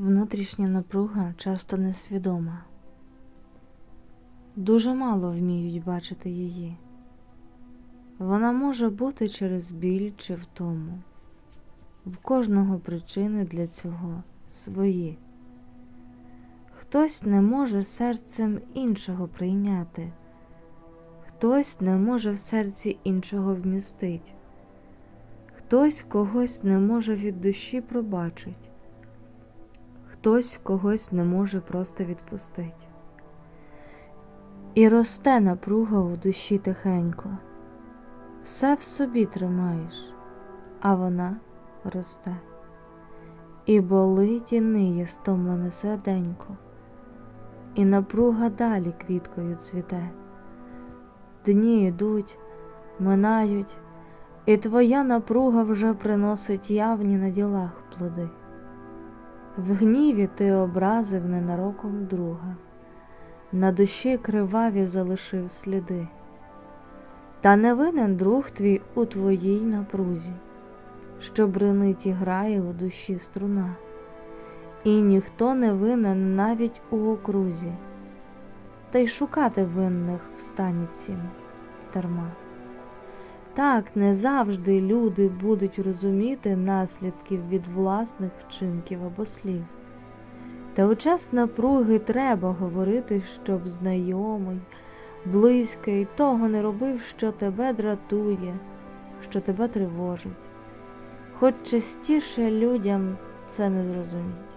Внутрішня напруга часто несвідома. Дуже мало вміють бачити її. Вона може бути через біль чи втому. В кожного причини для цього свої. Хтось не може серцем іншого прийняти, хтось не може в серці іншого вмістить, хтось когось не може від душі пробачить, хтось когось не може просто відпустить. І росте напруга у душі тихенько. Все в собі тримаєш, а вона росте. І болить і ниє стомлене серденько, і напруга далі квіткою цвіте. Дні йдуть, минають, і твоя напруга вже приносить явні на ділах плоди. В гніві ти образив ненароком друга, на душі криваві залишив сліди. Та не винен друг твій у твоїй напрузі, що бренить і грає у душі струна, і ніхто не винен навіть у окрузі, та й шукати винних в стані цім дарма. Так не завжди люди будуть розуміти наслідків від власних вчинків або слів. Та у час напруги треба говорити, щоб знайомий, близький того не робив, що тебе дратує, що тебе тривожить. Хоч частіше людям це не зрозуміть.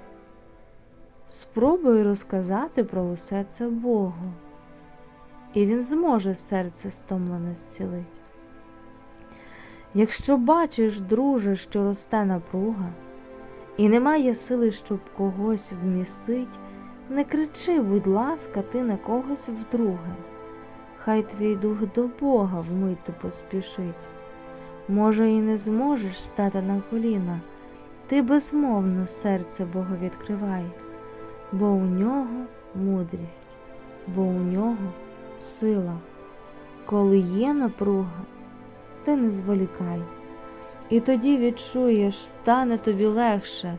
Спробуй розказати про усе це Богу, і Він зможе серце стомлене зцілить. Якщо бачиш, друже, що росте напруга, і немає сили, щоб когось вмістить, не кричи, будь ласка, ти на когось вдруге. Хай твій дух до Бога вмить то поспішить. Може, і не зможеш стати на коліна, ти безмовно серце Бога відкривай, бо у нього мудрість, бо у нього сила. Коли є напруга, ти не зволікай. І тоді відчуєш, стане тобі легше.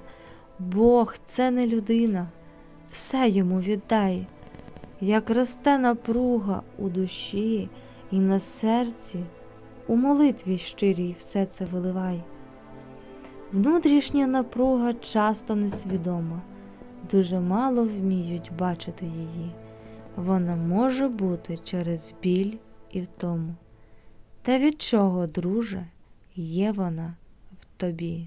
Бог це не людина, все йому віддай. Як росте напруга у душі і на серці, у молитві щирій все це виливай. Внутрішня напруга часто несвідома, дуже мало вміють бачити її. Вона може бути через біль і втому. Та від чого, друже, є вона в тобі?